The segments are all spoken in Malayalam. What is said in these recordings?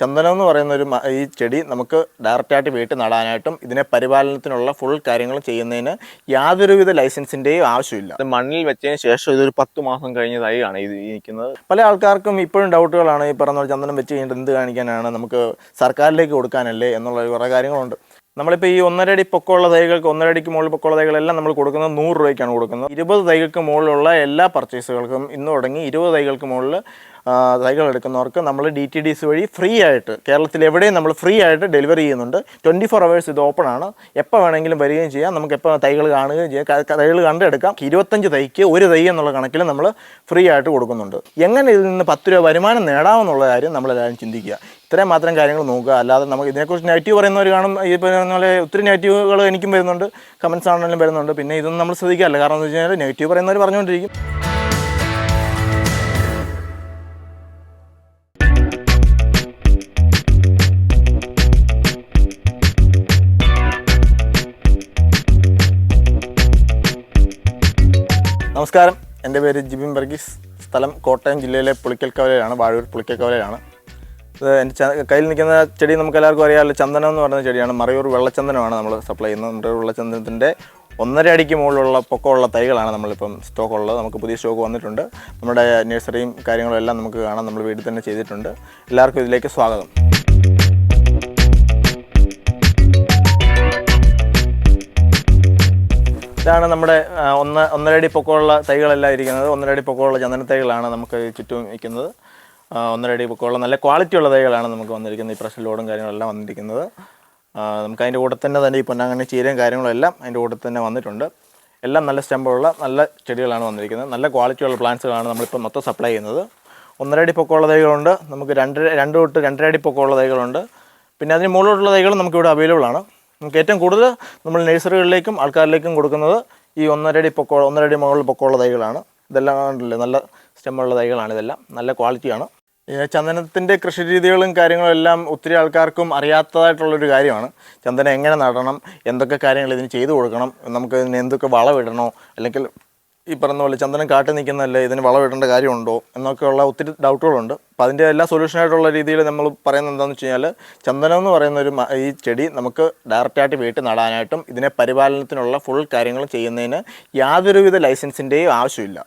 ചന്ദനം എന്ന് പറയുന്ന ഒരു ഈ ചെടി നമുക്ക് ഡയറക്റ്റായിട്ട് വീട്ടിൽ നടാനായിട്ടും ഇതിനെ പരിപാലനത്തിനുള്ള ഫുൾ കാര്യങ്ങൾ ചെയ്യുന്നതിന് യാതൊരുവിധ ലൈസൻസിന്റെയും ആവശ്യമില്ല. മണ്ണിൽ വെച്ചതിന് ശേഷം ഇതൊരു പത്ത് മാസം കഴിഞ്ഞതായി ആണ് ഇത് ഇരിക്കുന്നത് പല ആൾക്കാർക്കും ഇപ്പോഴും ഡൗട്ടുകളാണ് ഈ പറഞ്ഞ ചന്ദനം വെച്ച് കഴിഞ്ഞിട്ട് എന്ത് കാണിക്കാനാണ് നമുക്ക് സർക്കാരിലേക്ക് കൊടുക്കാനല്ലേ എന്നുള്ള കുറേ കാര്യങ്ങളുണ്ട്. നമ്മളിപ്പോൾ ഈ ഒന്നരടി പൊക്കമുള്ള തൈകൾക്ക് ഒന്നരടിക്ക് മുകളിൽ പൊക്കമുള്ള തൈകളെല്ലാം നമ്മൾ കൊടുക്കുന്നത് നൂറ് രൂപയ്ക്കാണ് കൊടുക്കുന്നത്. ഇരുപത് തൈകൾക്ക് മുകളിലുള്ള എല്ലാ പർച്ചേസുകൾക്കും ഇന്ന് തുടങ്ങി ഇരുപത് തൈകൾക്ക് മുകളിൽ തൈകൾ എടുക്കുന്നവർക്ക് നമ്മൾ ഡി ടി ഡി സി വഴി ഫ്രീ ആയിട്ട് കേരളത്തിൽ എവിടെയും നമ്മൾ ഫ്രീ ആയിട്ട് ഡെലിവറി ചെയ്യുന്നുണ്ട്. ട്വന്റി ഫോർ അവേഴ്സ് ഇത് ഓപ്പൺ ആണ്. എപ്പോൾ വേണമെങ്കിലും വരികയും ചെയ്യാം. നമുക്ക് എപ്പോൾ തൈകൾ കാണുകയും ചെയ്യാം. തൈകൾ കണ്ടെടുക്കാം. ഇരുപത്തഞ്ച് തൈക്ക് ഒരു തൈ എന്നുള്ള കണക്കിൽ നമ്മൾ ഫ്രീ ആയിട്ട് കൊടുക്കുന്നുണ്ട്. എങ്ങനെ ഇതിൽ നിന്ന് പത്ത് രൂപ വരുമാനം നേടാമെന്നുള്ള കാര്യം നമ്മളെല്ലാവരും ചിന്തിക്കുക. ഇത്രയും മാത്രം കാര്യങ്ങൾ നോക്കുക. അല്ലാതെ നമുക്ക് ഇതിനെക്കുറിച്ച് നെഗറ്റീവ് പറയുന്നവർ കാണും. ഈ പറയുന്ന പോലെ ഒത്തിരി നെഗറ്റീവുകൾ എനിക്കും വരുന്നുണ്ട്. കമൻസ് ആണെങ്കിലും വരുന്നുണ്ട്. പിന്നെ ഇതൊന്നും നമ്മൾ ശ്രദ്ധിക്കാറില്ല. കാരണം എന്ന് വെച്ച് കഴിഞ്ഞാൽ നെഗറ്റീവ് പറയുന്നവർ പറഞ്ഞുകൊണ്ടിരിക്കും. നമസ്കാരം. എന്റെ പേര് ജിബിൻ വർഗീസ്. സ്ഥലം കോട്ടയം ജില്ലയിലെ പുളിക്കൽ കവലയിലാണ് വാഴൂർ പുളിക്കൽക്കവലയിലാണ്. ഇത് എന്റെ കയ്യിൽ നിൽക്കുന്ന ചെടി നമുക്ക് എല്ലാവർക്കും അറിയാമല്ലോ. ചന്ദനം എന്ന് പറയുന്ന ചെടിയാണ്. മറയൂർ വെള്ളച്ചന്ദനമാണ് നമ്മൾ സപ്ലൈ ചെയ്യുന്നത്. നമ്മുടെ വെള്ളച്ചന്ദനത്തിന്റെ ഒന്നര അടിക്ക് മുകളിലുള്ള പൊക്കമുള്ള തൈകളാണ് നമ്മളിപ്പം സ്റ്റോക്ക് ഉള്ളത്. നമുക്ക് പുതിയ സ്റ്റോക്ക് വന്നിട്ടുണ്ട്. നമ്മുടെ നഴ്സറിയും കാര്യങ്ങളും എല്ലാം നമുക്ക് കാണാം. നമ്മൾ വീട്ടിൽ തന്നെ ചെയ്തിട്ടുണ്ട്. എല്ലാവർക്കും ഇതിലേക്ക് സ്വാഗതം. ഇതാണ് നമ്മുടെ ഒന്ന് ഒന്നരടി പൊക്കമുള്ള തൈകളെല്ലാം ഇരിക്കുന്നത്. ഒന്നരടി പൊക്കമുള്ള ചന്ദന തൈകളാണ് നമുക്ക് ചുറ്റും ഇരിക്കുന്നത് ഒന്നരടി ഒന്നര പൊക്കമുള്ള നല്ല ക്വാളിറ്റി ഉള്ള തൈകളാണ് നമുക്ക് വന്നിരിക്കുന്നത്. ഈ പ്രഷർ ലോഡും കാര്യങ്ങളെല്ലാം വന്നിരിക്കുന്നത്. നമുക്ക് അതിന്റെ കൂടെ തന്നെ തന്നെ ഈ പൊന്നാങ്കണ്ണി ചീരയും കാര്യങ്ങളും എല്ലാം അതിന്റെ കൂടെ തന്നെ വന്നിട്ടുണ്ട്. എല്ലാം നല്ല സ്റ്റെമ്പുള്ള നല്ല ചെടികളാണ് വന്നിരിക്കുന്നത്. നല്ല ക്വാളിറ്റി ഉള്ള പ്ലാന്റ്സുകളാണ് നമ്മളിപ്പോൾ മൊത്തം സപ്ലൈ ചെയ്യുന്നത്. ഒന്നരടി പൊക്കമുള്ള തൈകളുണ്ട്. നമുക്ക് രണ്ട് രണ്ട് തൊട്ട് രണ്ടരടി പൊക്കമുള്ള തൈകളുണ്ട്. പിന്നെ അതിന് മുകളിലോട്ടുള്ള തൈകളും നമുക്കിവിടെ അവൈലബിൾ ആണ് നമുക്ക് ഏറ്റവും കൂടുതൽ നമ്മൾ നഴ്സറികളിലേക്കും ആൾക്കാരിലേക്കും കൊടുക്കുന്നത് ഈ ഒന്നരടി പൊക്കോ ഒന്നരടി മുകളിൽ പൊക്കമുള്ള തൈകളാണ്. ഇതെല്ലാം നല്ല സ്റ്റെമ്മുള്ള തൈകളാണ് ഇതെല്ലാം. നല്ല ക്വാളിറ്റിയാണ്. ചന്ദനത്തിന്റെ കൃഷി രീതികളും കാര്യങ്ങളും എല്ലാം ഒത്തിരി ആൾക്കാർക്കും അറിയാത്തതായിട്ടുള്ളൊരു കാര്യമാണ്. ചന്ദനം എങ്ങനെ നടണം? എന്തൊക്കെ കാര്യങ്ങൾ ഇതിന് ചെയ്തു കൊടുക്കണം? നമുക്ക് ഇതിന് എന്തൊക്കെ വളമിടണോ? അല്ലെങ്കിൽ ഈ പറഞ്ഞ പോലെ ചന്ദനം കാട്ടി നിൽക്കുന്നതല്ലേ ഇതിന് വളമിടേണ്ട കാര്യമുണ്ടോ എന്നൊക്കെയുള്ള ഒത്തിരി ഡൗട്ടുകളുണ്ട്. അപ്പോൾ അതിന്റെ എല്ലാ സൊല്യൂഷനായിട്ടുള്ള രീതിയിൽ നമ്മൾ പറയുന്നത് എന്താണെന്ന് വെച്ച് കഴിഞ്ഞാൽ ചന്ദനം എന്ന് പറയുന്ന ഒരു ഈ ചെടി നമുക്ക് ഡയറക്റ്റായിട്ട് വീട്ടിൽ നടാനായിട്ടും ഇതിനെ പരിപാലനത്തിനുള്ള ഫുൾ കാര്യങ്ങൾ ചെയ്യുന്നതിന് യാതൊരുവിധ ലൈസൻസിന്റെയും ആവശ്യമില്ല.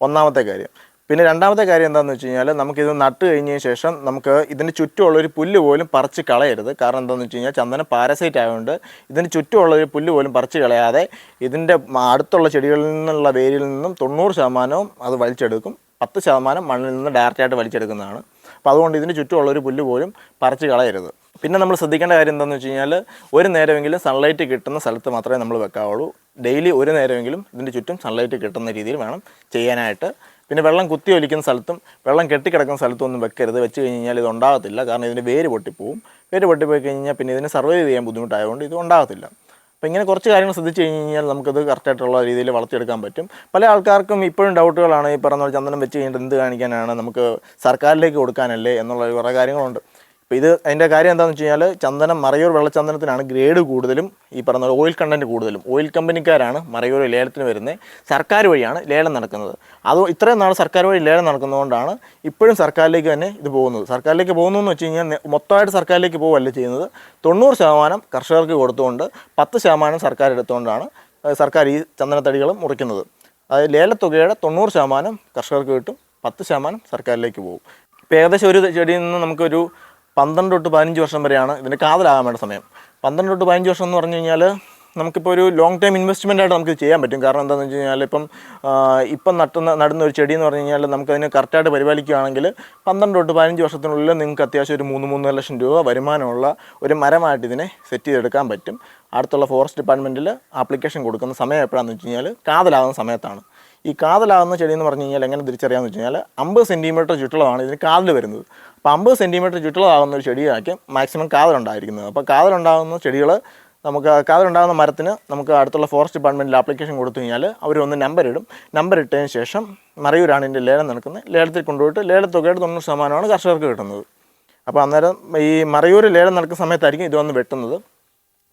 ഒന്നാമത്തെ കാര്യം. പിന്നെ രണ്ടാമത്തെ കാര്യം എന്താണെന്ന് വെച്ച് കഴിഞ്ഞാൽ നമുക്കിത് നട്ട് കഴിഞ്ഞതിന് ശേഷം നമുക്ക് ഇതിന് ചുറ്റുമുള്ള ഒരു പുല്ല് പോലും പറിച്ച് കളയരുത്. കാരണം എന്താണെന്ന് വെച്ച് കഴിഞ്ഞാൽ ചന്ദനം പാരസൈറ്റ് ആയതുകൊണ്ട് ഇതിന് ചുറ്റുമുള്ള ഒരു പുല്ല് പോലും പറിച്ച് കളയാതെ ഇതിന്റെ അടുത്തുള്ള ചെടികളിൽ നിന്നുള്ള വേരിൽ നിന്നും തൊണ്ണൂറ് ശതമാനവും അത് വലിച്ചെടുക്കും. പത്ത് ശതമാനം മണ്ണിൽ നിന്ന് ഡയറക്റ്റായിട്ട് വലിച്ചെടുക്കുന്നതാണ്. അപ്പോൾ അതുകൊണ്ട് ഇതിന് ചുറ്റുമുള്ള ഒരു പുല്ല് പോലും പറിച്ച് കളയരുത്. പിന്നെ നമ്മൾ ശ്രദ്ധിക്കേണ്ട കാര്യം എന്താണെന്ന് വെച്ച് കഴിഞ്ഞാൽ ഒരു നേരമെങ്കിലും സൺലൈറ്റ് കിട്ടുന്ന സ്ഥലത്ത് മാത്രമേ നമ്മൾ വെക്കാവുള്ളൂ. ഡെയിലി ഒരു നേരമെങ്കിലും ഇതിന്റെ ചുറ്റും സൺലൈറ്റ് കിട്ടുന്ന രീതിയിൽ വേണം ചെയ്യാനായിട്ട് പിന്നെ വെള്ളം കുത്തി ഒലിക്കുന്ന സ്ഥലത്തും വെള്ളം കെട്ടിക്കിടക്കുന്ന സ്ഥലത്തും ഒന്നും വെക്കരുത്. വെച്ച് കഴിഞ്ഞ് കഴിഞ്ഞാൽ ഇത് ഉണ്ടാകത്തില്ല. കാരണം ഇതിന്റെ വേര് പൊട്ടിപ്പോവും. വേര് പൊട്ടിപ്പോയി കഴിഞ്ഞാൽ പിന്നെ ഇതിനെ സർവൈവ് ചെയ്യാൻ ബുദ്ധിമുട്ടായതുകൊണ്ട് ഇത് ഉണ്ടാകത്തില്ല. അപ്പോൾ ഇങ്ങനെ കുറച്ച് കാര്യങ്ങൾ ശ്രദ്ധിച്ച് കഴിഞ്ഞ് കഴിഞ്ഞാൽ നമുക്കത് കറക്റ്റായിട്ടുള്ള രീതിയിൽ വളർത്തിയെടുക്കാൻ പറ്റും. പല ആൾക്കാർക്കും ഇപ്പോഴും ഡൗട്ടുകളാണ് ഈ പറഞ്ഞ ചന്ദനം വെച്ച് കഴിഞ്ഞിട്ട് എന്ത് കാണിക്കാനാണ് നമുക്ക് സർക്കാരിലേക്ക് കൊടുക്കാനല്ലേ എന്നുള്ള കുറേ കാര്യങ്ങളുണ്ട്. അപ്പോൾ ഇത് അതിന്റെ കാര്യം എന്താണെന്ന് വെച്ച് കഴിഞ്ഞാൽ ചന്ദനം മറയൂർ വെള്ളച്ചന്ദനത്തിനാണ് ഗ്രേഡ് കൂടുതലും ഈ പറഞ്ഞ ഓയിൽ കണ്ടന്റ് കൂടുതലും. ഓയിൽ കമ്പനിക്കാരാണ് മറയൂർ ലേലത്തിന് വരുന്നത്. സർക്കാർ വഴിയാണ് ലേലം നടക്കുന്നത്. അത് ഇത്രയും നാൾ സർക്കാർ വഴി ലേലം നടക്കുന്നതുകൊണ്ടാണ് ഇപ്പോഴും സർക്കാരിലേക്ക് തന്നെ ഇത് പോകുന്നത്. സർക്കാരിലേക്ക് പോകുന്നതെന്ന് വെച്ച് കഴിഞ്ഞാൽ മൊത്തമായിട്ട് സർക്കാരിലേക്ക് പോവല്ല ചെയ്യുന്നത്. തൊണ്ണൂറ് ശതമാനം കർഷകർക്ക് കൊടുത്തുകൊണ്ട് പത്ത് ശതമാനം സർക്കാർ എടുത്തുകൊണ്ടാണ് സർക്കാർ ഈ ചന്ദനത്തടികൾ മുറിക്കുന്നത്. അതായത് ലേലത്തുകയുടെ തൊണ്ണൂറ് ശതമാനം കർഷകർക്ക് കിട്ടും പത്ത് ശതമാനം സർക്കാരിലേക്ക് പോകും. ഇപ്പോൾ ഏകദേശം ഒരു ചെടിയിൽ നിന്ന് നമുക്കൊരു പന്ത്രണ്ട് തൊട്ട് പതിനഞ്ച് വർഷം വരെയാണ് ഇതിന്റെ കാതലാകാൻ വേണ്ട സമയം. പന്ത്രണ്ട് തൊട്ട് പതിനഞ്ച് വർഷം എന്ന് പറഞ്ഞു കഴിഞ്ഞാൽ നമുക്കിപ്പോൾ ഒരു ലോങ് ടൈം ഇൻവെസ്റ്റ്മെന്റ് ആയിട്ട് നമുക്ക് ചെയ്യാൻ പറ്റും. കാരണം എന്താണെന്ന് വെച്ച് കഴിഞ്ഞാൽ ഇപ്പം ഇപ്പം നട്ടുന്ന നടുന്ന ഒരു ചെടി എന്ന് പറഞ്ഞു കഴിഞ്ഞാൽ നമുക്കതിനെ കറക്റ്റായിട്ട് പരിപാലിക്കുകയാണെങ്കിൽ പന്ത്രണ്ട് തൊട്ട് പതിനഞ്ച് വർഷത്തിനുള്ളിൽ നിങ്ങൾക്ക് അത്യാവശ്യം ഒരു മൂന്ന് മൂന്നര ലക്ഷം രൂപ വരുമാനമുള്ള ഒരു മരമായിട്ട് ഇതിനെ സെറ്റ് ചെയ്തെടുക്കാൻ പറ്റും. അടുത്തുള്ള ഫോറസ്റ്റ് ഡിപ്പാർട്ട്മെന്റിൽ ആപ്ലിക്കേഷൻ കൊടുക്കുന്ന സമയം എപ്പോഴാണെന്ന് വെച്ച് കഴിഞ്ഞാൽ കാതലാകുന്ന സമയത്താണ്. ഈ കാതലാകുന്ന ചെടി എന്ന് പറഞ്ഞു കഴിഞ്ഞാൽ എങ്ങനെ തിരിച്ചറിയാമെന്ന് വെച്ച് കഴിഞ്ഞാൽ അമ്പത് സെന്റിമീറ്റർ ചുറ്റളവാണ് ഇതിന് കാതൽ വരുന്നത്. അപ്പോൾ അമ്പത് സെന്റിമീറ്റർ ചുറ്റളവാകുന്ന ഒരു ചെടിയായിരിക്കും മാക്സിമം കാതലുണ്ടായിരിക്കുന്നത്. അപ്പോൾ കാതലുണ്ടാകുന്ന ചെടികൾ നമുക്ക് കാതലുണ്ടാകുന്ന മരത്തിന് നമുക്ക് അടുത്തുള്ള ഫോറസ്റ്റ് ഡിപ്പാർട്ട്മെന്റിൽ ആപ്ലിക്കേഷൻ കൊടുത്തു കഴിഞ്ഞാൽ അവർ ഒന്ന് നമ്പർ ഇടും. നമ്പർ ഇട്ടതിന് ശേഷം മറയൂരാണ് ഇതിന്റെ ലേലം നടക്കുന്നത് ലേലത്തിൽ കൊണ്ടുപോയിട്ട് ലേലത്തുകയുടെ തൊണ്ണൂറ് ശതമാനമാണ് കർഷകർക്ക് കിട്ടുന്നത്. അപ്പോൾ അന്നേരം ഈ മറയൂർ ലേലം നടക്കുന്ന സമയത്തായിരിക്കും ഇത് വന്ന് വെട്ടുന്നത്.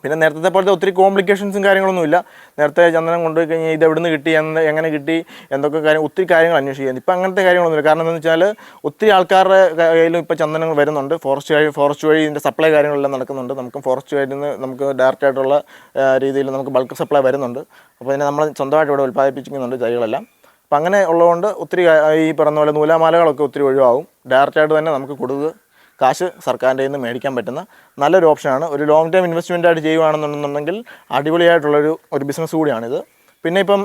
പിന്നെ നേരത്തെ പോലത്തെ ഒത്തിരി കോംപ്ലിക്കേഷൻസും കാര്യങ്ങളൊന്നുമില്ല നേരത്തെ ചന്ദനം കൊണ്ടുപോയി കഴിഞ്ഞാൽ ഇത് എവിടെ നിന്ന് കിട്ടി എന്ന് എങ്ങനെ കിട്ടി എന്തൊക്കെ കാര്യം ഒത്തിരി കാര്യങ്ങൾ അന്വേഷിക്കുക ഇപ്പം അങ്ങനത്തെ കാര്യങ്ങളൊന്നുമില്ല. കാരണം എന്താണെന്ന് വെച്ചാൽ ഒത്തിരി ആൾക്കാരുടെ കയ്യിലും ഇപ്പോൾ ചന്ദനങ്ങൾ വരുന്നുണ്ട്. ഫോറസ്റ്റ് വഴി ഫോറസ്റ്റ് വഴി ഇതിന്റെ സപ്ലൈ കാര്യങ്ങളെല്ലാം നടക്കുന്നുണ്ട്. നമുക്ക് ഫോറസ്റ്റ് വഴി നിന്ന് നമുക്ക് ഡയറക്റ്റ് ആയിട്ടുള്ള രീതിയിൽ നമുക്ക് ബൾക്ക് സപ്ലൈ വരുന്നുണ്ട്. അപ്പോൾ ഇതിനെ നമ്മൾ സ്വന്തമായിട്ട് ഇവിടെ ഉൽപ്പാദിപ്പിക്കുന്നുണ്ട് തൈകളെല്ലാം അപ്പം അങ്ങനെ ഉള്ളതുകൊണ്ട് ഒത്തിരി ഈ പറഞ്ഞ പോലെ നൂലാമാലകളൊക്കെ ഒത്തിരി ഒഴിവാകും. ഡയറക്റ്റായിട്ട് തന്നെ നമുക്ക് കൊടുക്കുക. കാശ് സർക്കാരിന്റെ നിന്ന് മേടിക്കാൻ പറ്റുന്ന നല്ലൊരു ഓപ്ഷനാണ്. ഒരു ലോങ് ടൈം ഇൻവെസ്റ്റ്മെന്റ് ആയിട്ട് ചെയ്യുകയാണെന്നുണ്ടെന്നുണ്ടെങ്കിൽ അടിപൊളിയായിട്ടുള്ളൊരു ഒരു ബിസിനസ് കൂടിയാണിത്. പിന്നെ ഇപ്പം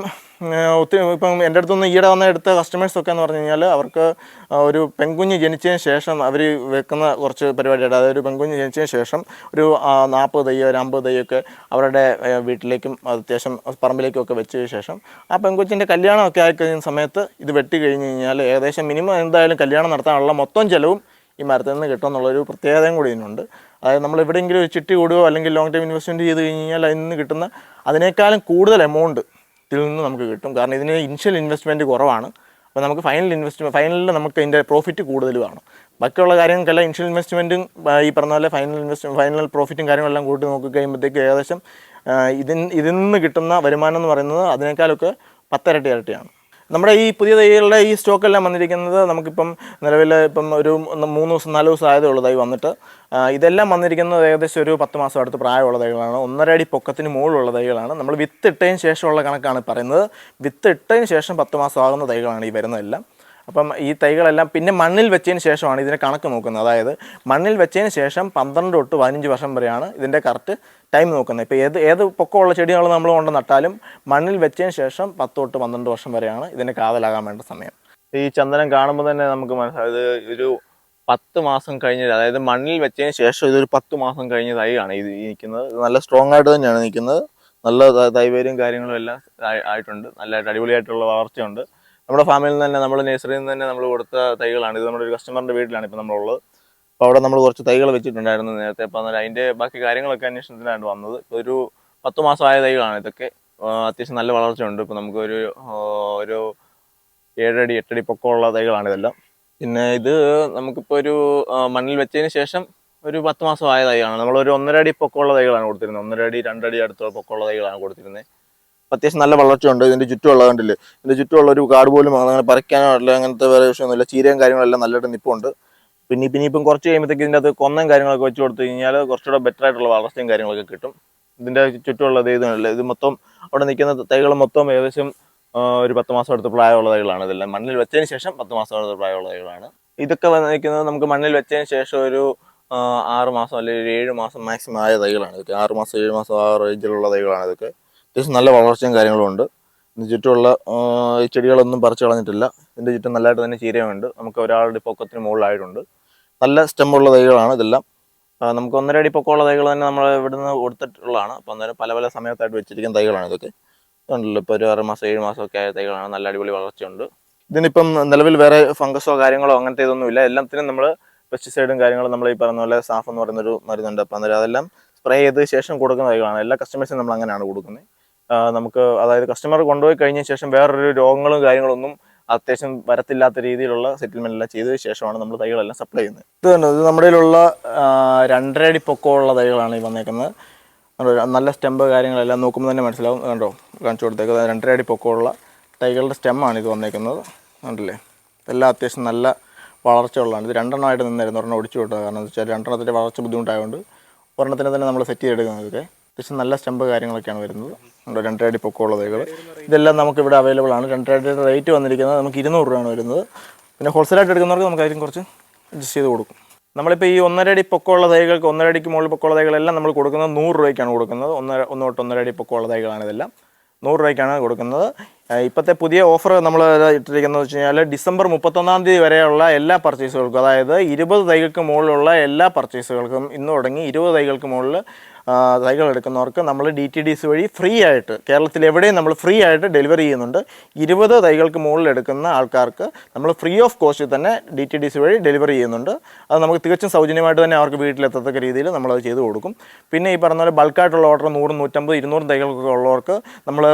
ഒത്തിരി ഇപ്പം എന്റെ അടുത്തുനിന്ന് ഈയിടെ വന്ന എടുത്ത കസ്റ്റമേഴ്സൊക്കെ എന്ന് പറഞ്ഞു കഴിഞ്ഞാൽ അവർക്ക് ഒരു പെൺകുഞ്ഞ് ജനിച്ചതിന് ശേഷം അവർ വെക്കുന്ന കുറച്ച് പരിപാടിയുണ്ട് അതായത് ഒരു പെൺകുഞ്ഞ് ജനിച്ചതിന് ശേഷം ഒരു നാൽപ്പത് തയ്യോ ഒരു അമ്പത് തൈയൊക്കെ അവരുടെ വീട്ടിലേക്കും അത്യാവശ്യം പറമ്പിലേക്കും ഒക്കെ വെച്ചതിന് ശേഷം ആ പെൺകുഞ്ഞിന്റെ കല്യാണമൊക്കെ ആയിക്കഴിഞ്ഞ സമയത്ത് ഇത് വെട്ടി കഴിഞ്ഞ് കഴിഞ്ഞാൽ ഏകദേശം മിനിമം എന്തായാലും കല്യാണം നടത്താനുള്ള മൊത്തം ചിലവും ഈ മരത്തിൽ നിന്ന് കിട്ടും എന്നുള്ളൊരു പ്രത്യേകതയും കൂടി ഇതിനുണ്ട്. അതായത് നമ്മൾ എവിടെയെങ്കിലും ചിട്ടി കൂടുകയോ അല്ലെങ്കിൽ ലോങ് ടൈം ഇൻവെസ്റ്റ്മെന്റ് ചെയ്ത് കഴിഞ്ഞാൽ അതിൽ നിന്ന് കിട്ടുന്ന അതിനേക്കാളും കൂടുതൽ എമൗണ്ട് ഇതിൽ നിന്ന് നമുക്ക് കിട്ടും. കാരണം ഇതിന് ഇനിഷ്യൽ ഇൻവെസ്റ്റ്മെന്റ് കുറവാണ്. അപ്പോൾ നമുക്ക് ഫൈനൽ ഇൻവെസ്റ്റ്മെന്റ് ഫൈനലിൽ നമുക്ക് അതിന്റെ പ്രോഫിറ്റ് കൂടുതലുമാണ് ബാക്കിയുള്ള കാര്യങ്ങൾക്കെല്ലാം ഇനിഷ്യൽ ഇൻവെസ്റ്റ്മെന്റും ഈ പറഞ്ഞ പോലെ ഫൈനൽ ഇൻവെസ്റ്റ് ഫൈനൽ പ്രോഫിറ്റും കാര്യങ്ങളെല്ലാം കൂട്ടി നോക്കി കഴിയുമ്പോഴത്തേക്ക് ഏകദേശം ഇതിൽ ഇതിൽ നിന്ന് കിട്ടുന്ന വരുമാനം എന്ന് പറയുന്നത് അതിനേക്കാളൊക്കെ പത്തിരട്ടി ഇരട്ടിയാണ്. നമ്മുടെ ഈ പുതിയ തൈകളുടെ ഈ സ്റ്റോക്കെല്ലാം വന്നിരിക്കുന്നത് നമുക്കിപ്പം നിലവിൽ ഇപ്പം ഒരു മൂന്ന് ദിവസം നാല് ദിവസം ആയതേ ഉള്ളൂ തൈ വന്നിട്ട്. ഇതെല്ലാം വന്നിരിക്കുന്നത് ഏകദേശം ഒരു പത്ത് മാസം അടുത്ത് പ്രായമുള്ള തൈകളാണ്. ഒന്നര അടി പൊക്കത്തിന് മുകളിലുള്ള തൈകളാണ്. നമ്മൾ വിത്ത് ഇട്ടതിന് ശേഷമുള്ള കണക്കാണ് പറയുന്നത്. വിത്ത് ഇട്ടതിന് ശേഷം പത്ത് മാസം ആകുന്ന തൈകളാണ് ഈ വരുന്നതെല്ലാം. അപ്പം ഈ തൈകളെല്ലാം പിന്നെ മണ്ണിൽ വെച്ചതിന് ശേഷമാണ് ഇതിനെ കണക്ക് നോക്കുന്നത്. അതായത് മണ്ണിൽ വെച്ചതിന് ശേഷം പന്ത്രണ്ട് തൊട്ട് പതിനഞ്ച് വർഷം വരെയാണ് ഇതിന്റെ കറക്റ്റ് ടൈം നോക്കുന്നത്. ഇപ്പോൾ ഏത് ഏത് പൊക്കമുള്ള ചെടികൾ നമ്മൾ കൊണ്ട് നട്ടാലും മണ്ണിൽ വെച്ചതിന് ശേഷം പത്ത് തൊട്ട് പന്ത്രണ്ട് വർഷം വരെയാണ് ഇതിന്റെ കാതലാകാൻ വേണ്ട സമയം. ഈ ചന്ദനം കാണുമ്പോൾ തന്നെ നമുക്ക് മനസ്സിലായത് ഒരു പത്ത് മാസം കഴിഞ്ഞ അതായത് മണ്ണിൽ വെച്ചതിന് ശേഷം ഇതൊരു പത്ത് മാസം കഴിഞ്ഞ തൈയാണ് ഇത് നിൽക്കുന്നത്. നല്ല സ്ട്രോങ് ആയിട്ട് തന്നെയാണ് നിൽക്കുന്നത്. നല്ല തൈവേരും കാര്യങ്ങളും എല്ലാം ആയിട്ടുണ്ട്. നല്ലതായിട്ട് അടിപൊളിയായിട്ടുള്ള വളർച്ചയുണ്ട്. നമ്മുടെ ഫാമിൽ നിന്ന് തന്നെ നമ്മൾ നഴ്സറിയിൽ നിന്ന് തന്നെ നമ്മൾ കൊടുത്ത തൈകളാണ്. ഇത് നമ്മുടെ ഒരു കസ്റ്റമറിന്റെ വീട്ടിലാണ് ഇപ്പോൾ നമ്മളുള്ളത്. അപ്പോൾ അവിടെ നമ്മൾ കുറച്ച് തൈകൾ വെച്ചിട്ടുണ്ടായിരുന്നു നേരത്തെ. അപ്പോൾ അന്നേരം അതിന്റെ ബാക്കി കാര്യങ്ങളൊക്കെ അന്വേഷണത്തിനാണ് വന്നത്. ഒരു പത്ത് മാസമായ തൈകളാണ് ഇതൊക്കെ. അത്യാവശ്യം നല്ല വളർച്ചയുണ്ട്. ഇപ്പോൾ നമുക്കൊരു ഒരു ഏഴടി എട്ടടി പൊക്കമുള്ള തൈകളാണ് ഇതെല്ലാം. പിന്നെ ഇത് നമുക്കിപ്പോൾ ഒരു മണ്ണിൽ വെച്ചതിന് ശേഷം ഒരു പത്ത് മാസം ആയ തൈകളാണ്. നമ്മളൊരു ഒന്നര അടി പൊക്കമുള്ള തൈകളാണ് കൊടുത്തിരുന്നത്. ഒന്നര അടി രണ്ടടി അടുത്തുള്ള പൊക്കമുള്ള തൈകളാണ് കൊടുത്തിരുന്നത്. അത്യാവശ്യം നല്ല വളർച്ചയുണ്ട്. ഇതിന്റെ ചുറ്റുമുള്ള കണ്ടില്ലേ? ഇതിന്റെ ചുറ്റുമുള്ള ഒരു കാട് പോലും അങ്ങനെ പറിക്കാനോ അല്ല അങ്ങനത്തെ വേറെ വിഷയമൊന്നുമില്ല. ചീരയും കാര്യങ്ങളെല്ലാം നല്ലതായിട്ട് നിപ്പുണ്ട്. പിന്നെ പിന്നെ ഇപ്പം കുറച്ച് കഴിയുമ്പോഴത്തേക്ക് ഇതിന്റെ അത് കൊന്നയും കാര്യങ്ങളൊക്കെ വെച്ച് കൊടുത്തു കഴിഞ്ഞാൽ കുറച്ചുകൂടെ ബെറ്റർ ആയിട്ടുള്ള വളർച്ചയും കാര്യങ്ങളൊക്കെ കിട്ടും. ഇതിന്റെ ചുറ്റുമുള്ളത് ഇതല്ല ഇത് മൊത്തം അവിടെ നിൽക്കുന്ന തൈകൾ മൊത്തം ഏകദേശം ഒരു പത്ത് മാസം അടുത്ത് പ്രായമുള്ള തൈകളാണ് ഇതെല്ലാം. മണ്ണിൽ വെച്ചതിന് ശേഷം പത്ത് മാസം അടുത്ത് പ്രായമുള്ള തൈകളാണ്. ഇതൊക്കെ വന്നിരിക്കുന്നത് നമുക്ക് മണ്ണിൽ വെച്ചതിന് ശേഷം ഒരു ആറ് മാസം അല്ലെങ്കിൽ ഒരു ഏഴ് മാസം മാക്സിമം ആയ തൈകളാണ് ഇതൊക്കെ. ആറ് മാസം ഏഴ് മാസം ആ റേഞ്ചിലുള്ള തൈകളാണ് ഇതൊക്കെ. അത്യാവശ്യം നല്ല വളർച്ചയും കാര്യങ്ങളും ഉണ്ട്. ഇതിന് ചുറ്റുമുള്ള ഈ ചെടികളൊന്നും പറിച്ചു കളഞ്ഞിട്ടില്ല. ഇതിന്റെ ചുറ്റും നല്ലതായിട്ട് തന്നെ ചീരയുണ്ട്. നമുക്ക് ഒരാളുടെ പൊക്കത്തിന് മുകളിലായിട്ടുണ്ട്. നല്ല സ്റ്റെമ്മുള്ള തൈകളാണ് ഇതെല്ലാം. നമുക്ക് ഒന്നര അടി പൊക്കമുള്ള തൈകൾ തന്നെ നമ്മൾ ഇവിടുന്ന് കൊടുത്തിട്ടുള്ളതാണ്. അപ്പോൾ അന്നേരം പല പല സമയത്തായിട്ട് വെച്ചിരിക്കുന്ന തൈകളാണ് ഇതൊക്കെ. ഉണ്ടല്ലോ ഇപ്പോൾ ഒരു ആറ് മാസം ഏഴ് മാസം ഒക്കെ ആയ തൈകളാണ്. നല്ല അടിപൊളി വളർച്ചയുണ്ട്. ഇതിനിപ്പം നിലവിൽ വേറെ ഫംഗസോ കാര്യങ്ങളോ അങ്ങനത്തെ ഇതൊന്നും ഇല്ല. എല്ലാത്തിനും നമ്മൾ പെസ്റ്റിസൈഡും കാര്യങ്ങളും നമ്മൾ ഈ പറഞ്ഞ പോലെ സാഫ് എന്ന് പറയുന്നൊരു മരുന്നുണ്ട്. അപ്പം അന്നേരം അതെല്ലാം സ്പ്രേ ചെയ്ത ശേഷം കൊടുക്കുന്ന തൈകളാണ്. എല്ലാ കസ്റ്റമേഴ്സിനും നമ്മൾ അങ്ങനെയാണ് കൊടുക്കുന്നത്. നമുക്ക് അതായത് കസ്റ്റമർ കൊണ്ടുപോയി കഴിഞ്ഞ ശേഷം വേറൊരു രോഗങ്ങളും കാര്യങ്ങളൊന്നും അത്യാവശ്യം വരത്തില്ലാത്ത രീതിയിലുള്ള സെറ്റിൽമെന്റ് എല്ലാം ചെയ്തതിന് ശേഷമാണ് നമ്മൾ തൈകളെല്ലാം സപ്ലൈ ചെയ്യുന്നത്. ഇത് തന്നെ ഇത് നമ്മുടെ കയ്യിലുള്ള രണ്ടരടി പൊക്കമുള്ള തൈകളാണ് ഈ വന്നേക്കുന്നത്. നല്ല സ്റ്റെമ്പ് കാര്യങ്ങളെല്ലാം നോക്കുമ്പോൾ തന്നെ മനസ്സിലാവും. കണ്ടോ കാണിച്ചു കൊടുത്തേക്ക് രണ്ടരടി പൊക്കമുള്ള തൈകളുടെ സ്റ്റെമ്മാണ് ഇത് വന്നേക്കുന്നത്. കണ്ടില്ലേ? ഇതെല്ലാം അത്യാവശ്യം നല്ല വളർച്ച ഉള്ളതാണ് ഇത് രണ്ടെണ്ണമായിട്ട് നിന്നായിരുന്നു ഒരെണ്ണം ഒടിച്ചു വിട്ടത്. കാരണം എന്താ വെച്ചാൽ രണ്ടെണ്ണത്തിന്റെ വളർച്ച ബുദ്ധിമുട്ടായതുകൊണ്ട് ഒരെണ്ണത്തിന് തന്നെ നമ്മൾ സെറ്റ് ചെയ്തെടുക്കുന്നത് ഇതൊക്കെ അത്യാവശ്യം നല്ല സ്റ്റെമ്പ് കാര്യങ്ങളൊക്കെയാണ് വരുന്നത്. ഉണ്ട് രണ്ടര അടി പൊക്കമുള്ള തൈകൾ ഇതെല്ലാം നമുക്ക് ഇവിടെ അവൈലബിൾ ആണ് രണ്ടരടിയുടെ റേറ്റ് വന്നിരിക്കുന്നത് നമുക്ക് ഇരുന്നൂറ് രൂപയാണ് വരുന്നത്. പിന്നെ ഹോൾസെയിലായിട്ട് എടുക്കുന്നവർക്ക് നമുക്ക് അതിലും കുറച്ച് അഡ്ജസ്റ്റ് ചെയ്ത് കൊടുക്കും. നമ്മളിപ്പോൾ ഈ ഒന്നര അടി പൊക്കമുള്ള തൈകൾക്ക് ഒന്നര അടിക്ക് മുകളിൽ പൊക്കമുള്ള തൈകളെല്ലാം നമ്മൾ കൊടുക്കുന്നത് നൂറ് രൂപയ്ക്കാണ് കൊടുക്കുന്നത്. ഒന്നര ഒന്ന് തൊട്ട് ഒന്നര അടി പൊക്കമുള്ള തൈകളാണ് ഇതെല്ലാം. നൂറ് രൂപയ്ക്കാണ് കൊടുക്കുന്നത്. ഇപ്പോഴത്തെ പുതിയ ഓഫർ നമ്മൾ ഇട്ടിരിക്കുന്നത് വെച്ച് കഴിഞ്ഞാൽ ഡിസംബർ മുപ്പത്തൊന്നാം തീയതി വരെയുള്ള എല്ലാ പർച്ചേസുകൾക്കും അതായത് ഇരുപത് തൈകൾക്ക് മുകളിലുള്ള എല്ലാ പർച്ചേസുകൾക്കും ഇന്ന് തുടങ്ങി ഇരുപത് തൈകൾക്ക് മുകളിൽ തൈകൾ എടുക്കുന്നവർക്ക് നമ്മൾ ഡി ടി ഡി സി വഴി ഫ്രീ ആയിട്ട് കേരളത്തിൽ എവിടെയും നമ്മൾ ഫ്രീ ആയിട്ട് ഡെലിവറി ചെയ്യുന്നുണ്ട്. ഇരുപത് തൈകൾക്ക് മുകളിൽ എടുക്കുന്ന ആൾക്കാർക്ക് നമ്മൾ ഫ്രീ ഓഫ് കോസ്റ്റിൽ തന്നെ ഡി ടി ഡി സി വഴി ഡെലിവറി ചെയ്യുന്നുണ്ട്. അത് നമുക്ക് തികച്ചും സൗജന്യമായിട്ട് തന്നെ അവർക്ക് വീട്ടിലെത്തത്തക്ക രീതിയിൽ നമ്മളത് ചെയ്തു കൊടുക്കും. പിന്നെ ഈ പറഞ്ഞ പോലെ ബൾക്കായിട്ടുള്ള ഓർഡർ നൂറ് നൂറ്റമ്പത് ഇരുന്നൂറ് തൈകൾക്കൊക്കെ ഉള്ളവർക്ക് നമ്മൾ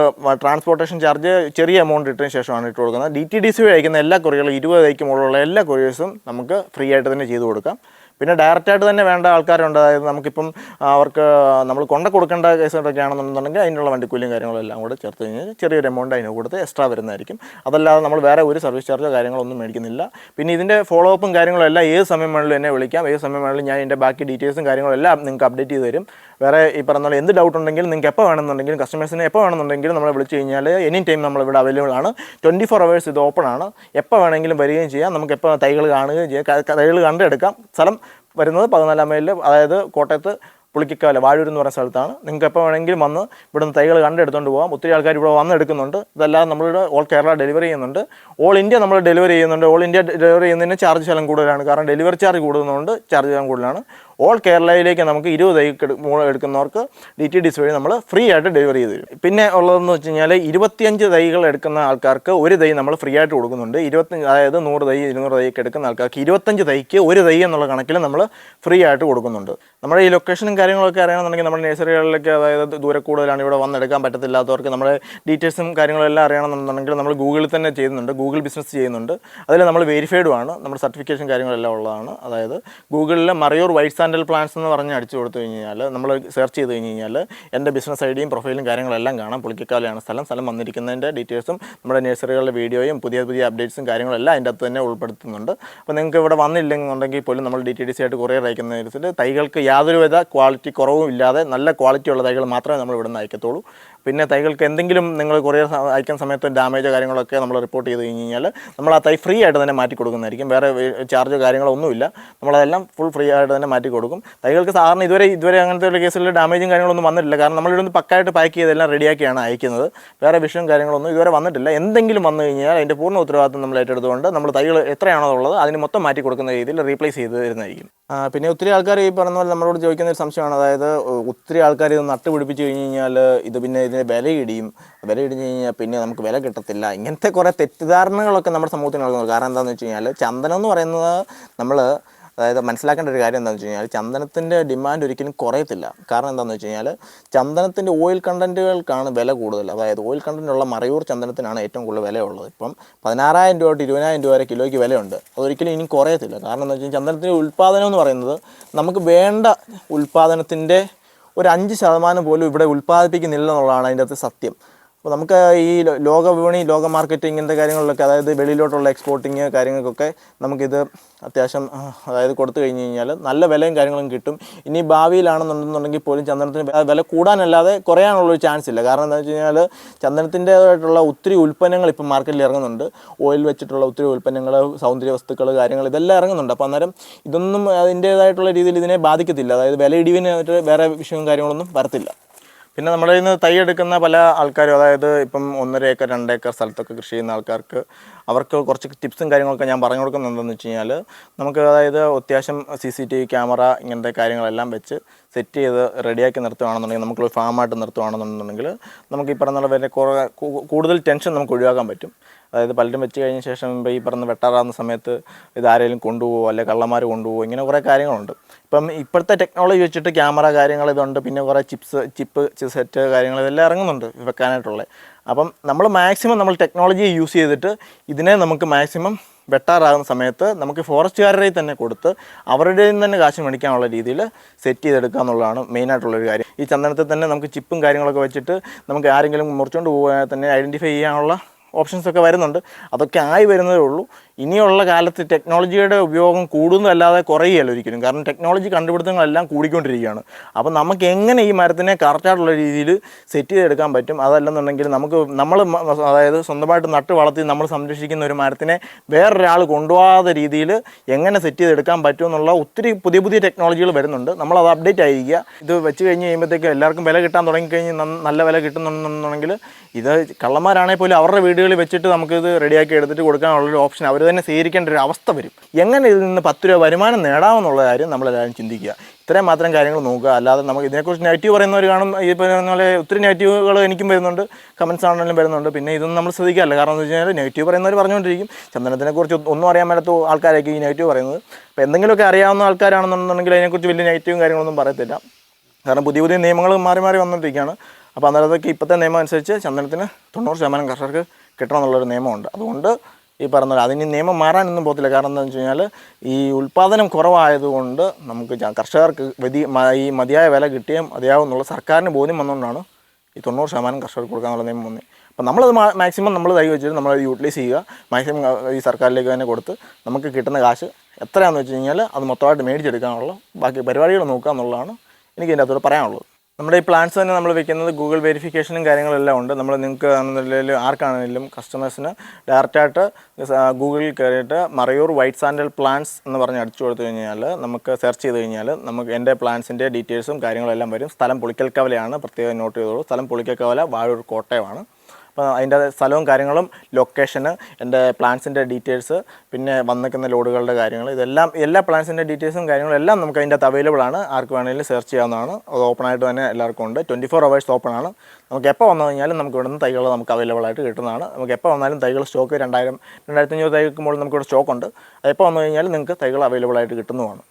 ട്രാൻസ്പോർട്ടേഷൻ ചാർജ് ചെറിയ എമൗണ്ട് ഇട്ടതിന് ശേഷമാണ് ഇട്ട് കൊടുക്കുന്നത്. ഡി ടി ഡി സി വഴി അയക്കുന്ന എല്ലാ കൊറിയറുകളും ഇരുപത് തൈക്ക് മുകളിലുള്ള എല്ലാ കൊറിയേഴ്സും നമുക്ക് ഫ്രീ ആയിട്ട് തന്നെ ചെയ്തു കൊടുക്കാം. പിന്നെ ഡയറക്റ്റായിട്ട് തന്നെ വേണ്ട ആൾക്കാരുണ്ട്. അതായത് നമുക്കിപ്പം അവർക്ക് നമ്മൾ കൊണ്ട കൊടുക്കേണ്ട കേസുകളൊക്കെ ആണെന്നുണ്ടെങ്കിൽ അതിനുള്ള വണ്ടിക്കൂലിയും കാര്യങ്ങളും എല്ലാം കൂടെ ചേർത്ത് കഴിഞ്ഞാൽ ചെറിയൊരു എമൗണ്ട് അതിന് കൊടുത്ത് എക്സ്ട്രാ വരുന്നതായിരിക്കും. അതല്ലാതെ നമ്മൾ വേറെ ഒരു സർവീസ് ചാർജോ കാര്യങ്ങളൊന്നും മേടിക്കുന്നില്ല. പിന്നെ ഇതിന്റെ ഫോളോ അപ്പും കാര്യങ്ങളും എല്ലാം ഏത് സമയം വേണമെങ്കിലും എന്നെ വിളിക്കാം. ഏത് സമയം വേണമെങ്കിലും ഞാൻ ഇതിന്റെ ബാക്കി ഡീറ്റെയിൽസും കാര്യങ്ങളും എല്ലാം നിങ്ങൾക്ക് അപ്ഡേറ്റ് ചെയ്ത് തരും. വേറെ ഈ പറഞ്ഞ എന്ത് ഡൗട്ട് ഉണ്ടെങ്കിലും നിങ്ങൾക്ക് എപ്പോൾ വേണമെന്നുണ്ടെങ്കിലും കസ്റ്റമേഴ്സിനെ എപ്പോൾ വേണമെന്നുണ്ടെങ്കിലും നമ്മളെ വിളിച്ച് കഴിഞ്ഞാൽ എനി ടൈം നമ്മളിവിടെ അവൈലബിൾ ആണ്. ട്വന്റി ഫോർ അവേഴ്സ് ഇത് ഓപ്പൺ ആണ്. എപ്പോൾ വേണമെങ്കിലും വരികയും ചെയ്യാം. നമുക്ക് എപ്പോൾ തൈകൾ കാണുകയും ചെയ്യാം. തൈകൾ കണ്ടെടുക്കാം. സ്ഥലം വരുന്നത് പതിനാലാം മൈലിൽ അതായത് കോട്ടയത്ത് പുളിക്കാല വാഴൂർ എന്ന് പറയുന്ന സ്ഥലത്താണ്. നിങ്ങൾക്ക് എപ്പോൾ വേണമെങ്കിലും വന്ന് ഇവിടുന്ന് തൈകൾ കണ്ടെടുത്തുകൊണ്ട് പോകാം. ഒത്തിരി ആൾക്കാർ ഇവിടെ വന്ന് എടുക്കുന്നുണ്ട്. ഇതല്ലാതെ നമ്മളിവിടെ ഓൾ കേരള ഡെലിവറി ചെയ്യുന്നുണ്ട്. ഓൾ ഇന്ത്യ നമ്മൾ ഡെലിവറി ചെയ്യുന്നുണ്ട്. ഓൾ ഇന്ത്യ ഡെലിവറി ചെയ്യുന്നതിന് ചാർജ് ശലം കൂടുതലാണ്. കാരണം ഡെലിവറി ചാർജ് കൂടുന്നതുകൊണ്ട് ചാർജ് ശലം കൂടുതലാണ്. ഓൾ കേരളയിലേക്ക് നമുക്ക് ഇരുപത് തൈ എടു- മൂ- എടുക്കുന്നവർക്ക് ഡി ടി ഡിസ് വഴി നമ്മൾ ഫ്രീ ആയിട്ട് ഡെലിവറി ചെയ്ത് തരും. പിന്നെ ഉള്ളതെന്ന് വെച്ച് കഴിഞ്ഞാൽ ഇരുപത്തിയഞ്ച് തൈകൾ എടുക്കുന്ന ആൾക്കാർക്ക് ഒരു തൈ നമ്മൾ ഫ്രീ ആയിട്ട് കൊടുക്കുന്നുണ്ട്. ഇരുപത്തഞ്ച് അതായത് നൂറ് തൈ ഇരുന്നൂറ് തൈക്ക് എടുക്കുന്ന ആൾക്കാർക്ക് ഇരുപത്തഞ്ച് തൈക്ക് ഒരു തൈ എന്നുള്ള കണക്കിൽ നമ്മൾ ഫ്രീ ആയിട്ട് കൊടുക്കുന്നുണ്ട്. നമ്മുടെ ഈ ലൊക്കേഷനും കാര്യങ്ങളൊക്കെ അറിയണമെന്നുണ്ടെങ്കിൽ നമ്മുടെ നഴ്സറികളിലൊക്കെ അതായത് ദൂരെ കൂടുതലാണ് ഇവിടെ വന്നെടുക്കാൻ പറ്റത്തില്ലാത്തവർക്ക് നമ്മുടെ ഡീറ്റെയിൽസും കാര്യങ്ങളും എല്ലാം അറിയണമെന്നുണ്ടെങ്കിൽ നമ്മൾ ഗൂഗിളിൽ തന്നെ ചെയ്യുന്നുണ്ട്. ഗൂഗിൾ ബിസിനസ് ചെയ്യുന്നുണ്ട്. അതിൽ നമ്മൾ വെരിഫൈഡും ആണ്. നമ്മുടെ സർട്ടിഫിക്കേഷൻ കാര്യങ്ങളെല്ലാം ഉള്ളതാണ്. അതായത് ഗൂഗിളിൽ മറയൂർ വൈറ്റ് സാൻഡൽ പ്ലാൻസ് എന്ന് പറഞ്ഞ് അടിച്ചു കൊടുത്തു കഴിഞ്ഞാൽ നമ്മൾ സെർച്ച് ചെയ്ത് കഴിഞ്ഞ് കഴിഞ്ഞാൽ എന്റെ ബിസിനസ് ഐഡിയും പ്രൊഫൈലും കാര്യങ്ങളെല്ലാം കാണാം. പുളിക്കക്കാലയാണ് സ്ഥലം. സ്ഥലം വന്നിരിക്കുന്നതിന്റെ ഡീറ്റെയിൽസും നമ്മുടെ നഴ്സറികളുടെ വീഡിയോയും പുതിയ പുതിയ അപ്ഡേറ്റ്സും കാര്യങ്ങളെല്ലാം അതിന്റെ അകത്ത് തന്നെ ഉൾപ്പെടുത്തുന്നുണ്ട്. അപ്പോൾ നിങ്ങൾക്ക് ഇവിടെ വന്നില്ലെന്നുണ്ടെങ്കിൽ പോലും നമ്മൾ ഡി ടി ഡി സി ആയിട്ട് കൊറിയർ അയക്കുന്ന നേരത്തിൽ തൈകൾക്ക് യാതൊരുവിധ ക്വാളിറ്റി കുറവും ഇല്ലാതെ നല്ല ക്വാളിറ്റിയുള്ള തൈകൾ മാത്രമേ നമ്മൾ ഇവിടെ നിന്ന് അയക്കത്തുള്ളൂ. പിന്നെ തൈകൾക്ക് എന്തെങ്കിലും നിങ്ങൾ കൊറിയർ അയക്കുന്ന സമയത്ത് ഡാമേജോ കാര്യങ്ങളൊക്കെ നമ്മൾ റിപ്പോർട്ട് ചെയ്ത് കഴിഞ്ഞ് കഴിഞ്ഞാൽ നമ്മൾ ആ തൈ ഫ്രീ ആയിട്ട് തന്നെ മാറ്റി കൊടുക്കുന്നതായിരിക്കും. വേറെ ചാർജോ കാര്യങ്ങളോ ഒന്നുമില്ല. നമ്മളതെല്ലാം ഫുൾ ഫ്രീ ആയിട്ട് തന്നെ മാറ്റി കൊടുക്കും. തൈകൾക്ക് സാധാരണ ഇതുവരെ ഇതുവരെ അങ്ങനത്തെ ഒരു കേസിൽ ഡാമേജും കാര്യങ്ങളൊന്നും വന്നിട്ടില്ല. കാരണം നമ്മളിവിടുന്ന് പക്കായിട്ട് പാക്ക് ചെയ്തെല്ലാം റെഡിയാക്കിയാണ് അയക്കുന്നത്. വേറെ വിഷയം കാര്യങ്ങളൊന്നും ഇതുവരെ വന്നിട്ടില്ല. എന്തെങ്കിലും വന്നു കഴിഞ്ഞാൽ അതിന്റെ പൂർണ ഉത്തരവാദിത്വം നമ്മൾ ഏറ്റെടുത്തുകൊണ്ട് നമ്മൾ തൈകൾ എത്രയാണോ ഉള്ളത് അതിന് മൊത്തം മാറ്റി കൊടുക്കുന്ന രീതിയിൽ റീപ്ലേസ് ചെയ്ത് തരുന്നതായിരിക്കും. പിന്നെ ഒത്തിരി ആൾക്കാർ ഈ പറഞ്ഞ പോലെ നമ്മളോട് ചോദിക്കുന്ന ഒരു സംശയമാണ്. അതായത് ഒത്തിരി ആൾക്കാർ ഇത് നട്ടുപിടിപ്പിച്ച് കഴിഞ്ഞ് കഴിഞ്ഞാൽ ഇത് പിന്നെ ഇതിന് വില ഇടിയും വില ഇടിഞ്ഞ് കഴിഞ്ഞാൽ പിന്നെ നമുക്ക് വില കിട്ടത്തില്ല. ഇങ്ങനത്തെ കുറേ തെറ്റിദ്ധാരണകളൊക്കെ നമ്മുടെ സമൂഹത്തിൽ നടക്കുന്നുണ്ട്. കാരണം എന്താണെന്ന് വെച്ച് കഴിഞ്ഞാൽ ചന്ദനം എന്ന് പറയുന്നത് നമ്മൾ അതായത് മനസ്സിലാക്കേണ്ട ഒരു കാര്യം എന്താണെന്ന് വെച്ച് കഴിഞ്ഞാൽ ചന്ദനത്തിന്റെ ഡിമാൻഡ് ഒരിക്കലും കുറയത്തില്ല. കാരണം എന്താണെന്ന് വെച്ച് കഴിഞ്ഞാൽ ചന്ദനത്തിന്റെ ഓയിൽ കണ്ടന്റുകൾക്കാണ് വില കൂടുതൽ. അതായത് ഓയിൽ കണ്ടന്റുള്ള മറയൂർ ചന്ദനത്തിനാണ് ഏറ്റവും കൂടുതൽ വിലയുള്ളത്. ഇപ്പം പതിനാറായിരം രൂപ തൊട്ട് ഇരുപതിനായിരം രൂപ വരെ കിലോയ്ക്ക് വിലയുണ്ട്. അതൊരിക്കലും ഇനി കുറയത്തില്ല. കാരണം എന്താ വെച്ചാൽ ചന്ദനത്തിന്റെ ഉൽപ്പാദനം എന്ന് പറയുന്നത് നമുക്ക് വേണ്ട ഉൽപ്പാദനത്തിന്റെ ഒരു അഞ്ച് ശതമാനം പോലും ഇവിടെ ഉൽപ്പാദിപ്പിക്കുന്നില്ല എന്നുള്ളതാണ് അതിന്റെ അകത്ത് സത്യം. അപ്പോൾ നമുക്ക് ഈ ലോക വിപണി ലോക മാർക്കറ്റ് ഇങ്ങനത്തെ കാര്യങ്ങളിലൊക്കെ അതായത് വെളിയിലോട്ടുള്ള എക്സ്പോർട്ടിങ് കാര്യങ്ങൾക്കൊക്കെ നമുക്കിത് അത്യാവശ്യം അതായത് കൊടുത്തു കഴിഞ്ഞ് കഴിഞ്ഞാൽ നല്ല വിലയും കാര്യങ്ങളും കിട്ടും. ഇനി ഭാവിയിലാണെന്നുണ്ടെന്നുണ്ടെങ്കിൽ പോലും ചന്ദനത്തിന് വില കൂടാനല്ലാതെ കുറയാനുള്ളൊരു ചാൻസ് ഇല്ല. കാരണം എന്താണെന്ന് വെച്ച് കഴിഞ്ഞാൽ ചന്ദനത്തിന്റേതായിട്ടുള്ള ഒത്തിരി ഉൽപ്പന്നങ്ങൾ ഇപ്പം മാർക്കറ്റിൽ ഇറങ്ങുന്നുണ്ട്. ഓയിൽ വെച്ചിട്ടുള്ള ഒത്തിരി ഉൽപ്പന്നങ്ങൾ സൗന്ദര്യ വസ്തുക്കൾ കാര്യങ്ങൾ ഇതെല്ലാം ഇറങ്ങുന്നുണ്ട്. അപ്പോൾ അന്നേരം ഇതൊന്നും അതിന്റേതായിട്ടുള്ള രീതിയിൽ ഇതിനെ ബാധിക്കത്തില്ല. അതായത് വില ഇടിവിനായിട്ട് വേറെ വിഷയവും കാര്യങ്ങളൊന്നും വരത്തില്ല. പിന്നെ നമ്മുടെ ഇന്ന് തൈ എടുക്കുന്ന പല ആൾക്കാരും അതായത് ഇപ്പം ഒന്നര ഏക്കർ രണ്ട് ഏക്കർ സ്ഥലത്തൊക്കെ കൃഷി ചെയ്യുന്ന ആൾക്കാർക്ക് അവർക്ക് കുറച്ച് ടിപ്സും കാര്യങ്ങളൊക്കെ ഞാൻ പറഞ്ഞു കൊടുക്കുന്നത് എന്താണെന്ന് വെച്ച് കഴിഞ്ഞാൽ നമുക്ക് അതായത് അത്യാവശ്യം C C T V camera ഇങ്ങനത്തെ കാര്യങ്ങളെല്ലാം വെച്ച് സെറ്റ് ചെയ്ത് റെഡിയാക്കി നിർത്തുകയാണെന്നുണ്ടെങ്കിൽ നമുക്കൊരു ഫാമായിട്ട് നിർത്തുകയാണെന്നുണ്ടെങ്കിൽ നമുക്ക് ഈ പറഞ്ഞ കുറേ കൂടുതൽ ടെൻഷൻ നമുക്ക് ഒഴിവാക്കാൻ പറ്റും. അതായത് പലരും വെച്ച് കഴിഞ്ഞ ശേഷം ഇപ്പോൾ ഈ പറഞ്ഞ വെട്ടാറാകുന്ന സമയത്ത് ഇത് ആരെങ്കിലും കൊണ്ടുപോകുമോ അല്ലെ കള്ളന്മാർ കൊണ്ടുപോകുമോ ഇങ്ങനെ കുറേ കാര്യങ്ങളുണ്ട്. ഇപ്പം ഇപ്പോഴത്തെ ടെക്നോളജി വെച്ചിട്ട് ക്യാമറ കാര്യങ്ങൾ ഇതുണ്ട് പിന്നെ കുറേ ചിപ്സ് ചിപ്പ് സെറ്റ് കാര്യങ്ങൾ ഇതെല്ലാം ഇറങ്ങുന്നുണ്ട് വെക്കാനായിട്ടുള്ളത് അപ്പം നമ്മൾ മാക്സിമം നമ്മൾ ടെക്നോളജി യൂസ് ചെയ്തിട്ട് ഇതിനെ നമുക്ക് മാക്സിമം വെട്ടാറാകുന്ന സമയത്ത് നമുക്ക് ഫോറസ്റ്റുകാരുടെ തന്നെ കൊടുത്ത് അവരുടെ തന്നെ കാശ് മേടിക്കാനുള്ള രീതിയിൽ സെറ്റ് ചെയ്തെടുക്കുക എന്നുള്ളതാണ് മെയിനായിട്ടുള്ളൊരു കാര്യം. ഈ ചന്ദനത്തിൽ തന്നെ നമുക്ക് ചിപ്പും കാര്യങ്ങളൊക്കെ വെച്ചിട്ട് നമുക്ക് ആരെങ്കിലും മുറിച്ചുകൊണ്ട് പോകാൻ തന്നെ ഐഡന്റിഫൈ ചെയ്യാനുള്ള ഓപ്ഷൻസ് ഒക്കെ വരുന്നുണ്ട്. അതൊക്കെ ആയി വരുന്നതേ ഉള്ളൂ. ഇനിയുള്ള കാലത്ത് ടെക്നോളജിയുടെ ഉപയോഗം കൂടുന്നതല്ലാതെ കുറയുകയല്ല ഒരിക്കലും. കാരണം ടെക്നോളജി കണ്ടുപിടുത്തങ്ങളെല്ലാം കൂടിക്കൊണ്ടിരിക്കുകയാണ്. അപ്പോൾ നമുക്ക് എങ്ങനെ ഈ മരത്തിനെ കറക്റ്റായിട്ടുള്ള രീതിയിൽ സെറ്റ് ചെയ്തെടുക്കാൻ പറ്റും? അതല്ലെന്നുണ്ടെങ്കിൽ നമുക്ക് നമ്മൾ അതായത് സ്വന്തമായിട്ട് നട്ട് വളർത്തി നമ്മൾ സംരക്ഷിക്കുന്ന ഒരു മരത്തിനെ വേറൊരാൾ കൊണ്ടുപോകാത്ത രീതിയിൽ എങ്ങനെ സെറ്റ് ചെയ്തെടുക്കാൻ പറ്റും എന്നുള്ള ഒത്തിരി പുതിയ പുതിയ ടെക്നോളജികൾ വരുന്നുണ്ട്. നമ്മൾ അത് അപ്ഡേറ്റ് ആയിരിക്കുക. ഇത് വെച്ച് കഴിഞ്ഞ് കഴിയുമ്പോഴത്തേക്ക് എല്ലാവർക്കും വില കിട്ടാൻ തുടങ്ങിക്കഴിഞ്ഞ് നല്ല വില കിട്ടുന്നുണ്ടെന്നുണ്ടെങ്കിൽ ഇത് കള്ളന്മാരാണെങ്കിൽ പോലും അവരുടെ വീടുകളിൽ വെച്ചിട്ട് നമുക്കിത് റെഡിയാക്കി എടുത്തിട്ട് കൊടുക്കാനുള്ളൊരു ഓപ്ഷൻ അവർ തന്നെ സ്വീകരിക്കേണ്ട ഒരു അവസ്ഥ വരും. എങ്ങനെ ഇതിൽ നിന്ന് പത്ത് രൂപ വരുമാനം നേടാമെന്നുള്ള കാര്യം നമ്മളെല്ലാവരും ചിന്തിക്കുക. ഇത്രയും മാത്രം കാര്യങ്ങൾ നോക്കുക. അല്ലാതെ നമുക്ക് ഇതിനെക്കുറിച്ച് നെഗറ്റീവ് പറയുന്നവർ കാണും. ഈ പറയുന്ന പോലെ ഒത്തിരി നെഗറ്റീവുകൾ എനിക്കും വരുന്നുണ്ട്. കമൻസ് ആണെങ്കിലും വരുന്നുണ്ട്. പിന്നെ ഇതൊന്നും നമ്മൾ ശ്രദ്ധിക്കാറില്ല. കാരണം എന്ന് വെച്ച് കഴിഞ്ഞാൽ നെഗറ്റീവ് പറയുന്നവർ പറഞ്ഞുകൊണ്ടിരിക്കും. ചന്ദനത്തിനെക്കുറിച്ച് ഒന്നും അറിയാൻ മേലാത്ത ആൾക്കാരായിരിക്കും ഈ നെഗറ്റീവ് പറയുന്നത്. അപ്പോൾ എന്തെങ്കിലുമൊക്കെ അറിയാവുന്ന ആൾക്കാരാണെന്നുണ്ടെങ്കിൽ അതിനെക്കുറിച്ച് വലിയ നെഗറ്റീവും കാര്യങ്ങളൊന്നും പറയത്തില്ല. കാരണം പുതിയ പുതിയ നിയമങ്ങൾ മാറി മാറി വന്നുകൊണ്ടിരിക്കുകയാണ് അപ്പോൾ അന്നേരത്തേക്ക് ഇപ്പോഴത്തെ നിയമം അനുസരിച്ച് ചന്ദനത്തിന് തൊണ്ണൂറ് ശതമാനം കർഷകർക്ക് കിട്ടണം എന്നുള്ളൊരു നിയമമുണ്ട്. അതുകൊണ്ട് ഈ പറഞ്ഞ അതിന് നിയമം മാറാനൊന്നും പോകത്തില്ല. കാരണം എന്താണെന്ന് വെച്ച് കഴിഞ്ഞാൽ ഈ ഉൽപ്പാദനം കുറവായതുകൊണ്ട് നമുക്ക് കർഷകർക്ക് മ- ഈ മതിയായ വില കിട്ടിയേ മതിയാവുന്നുള്ള. സർക്കാരിന് ബോധ്യം വന്നുകൊണ്ടാണ് ഈ തൊണ്ണൂറ് ശതമാനം കർഷകർക്ക് കൊടുക്കാനുള്ള നിയമം വന്നത് അപ്പം നമ്മളത് മാക്സിമം നമ്മൾ തൈ വെച്ചിട്ട് നമ്മൾ യൂട്ടിലൈസ് ചെയ്യുക. മാക്സിമം ഈ സർക്കാരിലേക്ക് തന്നെ കൊടുത്ത് നമുക്ക് കിട്ടുന്ന കാശ് എത്രയാണെന്ന് വെച്ച് കഴിഞ്ഞാൽ അത് മൊത്തമായിട്ട് മേടിച്ചെടുക്കാനുള്ള ബാക്കി പരിപാടികൾ നോക്കുക എന്നുള്ളതാണ് എനിക്ക് അതിന്റെ അകത്തോട് പറയാനുള്ളത്. നമ്മുടെ ഈ പ്ലാൻസ് തന്നെ നമ്മൾ വെക്കുന്നത് ഗൂഗിൾ വെരിഫിക്കേഷനും കാര്യങ്ങളെല്ലാം ഉണ്ട്. നമ്മൾ നിങ്ങൾക്ക് ആണെന്നുണ്ടെങ്കിൽ ആർക്കാണെങ്കിലും കസ്റ്റമേഴ്സിന് ഡയറക്റ്റായിട്ട് ഗൂഗിളിൽ കയറിയിട്ട് മറയൂർ വൈറ്റ് സാൻഡൽ പ്ലാൻസ് എന്ന് പറഞ്ഞ് അടിച്ചു കൊടുത്തു കഴിഞ്ഞാൽ നമുക്ക് സെർച്ച് ചെയ്ത് കഴിഞ്ഞാൽ നമുക്ക് എന്റെ പ്ലാൻസിന്റെ ഡീറ്റെയിൽസും കാര്യങ്ങളെല്ലാം വരും. സ്ഥലം പുളിക്കൽ കവലയാണ് പ്രത്യേകം നോട്ട് ചെയ്തോളൂ. സ്ഥലം പുളിക്കൽ കവല വാഴൂർ കോട്ടയമാണ്. അപ്പോൾ അതിന്റെ സ്ഥലവും കാര്യങ്ങളും ലൊക്കേഷന് എന്റെ പ്ലാൻസിന്റെ ഡീറ്റെയിൽസ് പിന്നെ വന്നിരിക്കുന്ന ലോഡുകളുടെ കാര്യങ്ങൾ ഇതെല്ലാം എല്ലാ പ്ലാൻസിന്റെ ഡീറ്റെയിൽസും കാര്യങ്ങളും എല്ലാം നമുക്ക് അതിന്റെ അകത്ത് അവൈലബിൾ ആണ്. ആർക്ക് വേണമെങ്കിലും സെർച്ച് ചെയ്യാവുന്നതാണ്. അത് ഓപ്പൺ ആയിട്ട് തന്നെ എല്ലാവർക്കും ഉണ്ട്. ട്വന്റി ഫോർ അവേഴ്സ് ഓപ്പൺ ആണ്. നമുക്ക് എപ്പോൾ വന്നു കഴിഞ്ഞാലും നമുക്ക് ഇവിടുന്ന് തൈകൾ നമുക്ക് അവൈലബിൾ ആയിട്ട് കിട്ടുന്നതാണ്. നമുക്ക് എപ്പോൾ വന്നാലും തൈകൾ സ്റ്റോക്ക് രണ്ടായിരം രണ്ടായിരത്തി അഞ്ഞൂറ് തൈകൾക്ക് മുകളിൽ നമുക്കിവിടെ സ്റ്റോക്ക് ഉണ്ട്. എപ്പോൾ വന്നു കഴിഞ്ഞാലും നിങ്ങൾക്ക് തൈകൾ അവൈലബിൾ ആയിട്ട് കിട്ടുന്നതാണ്.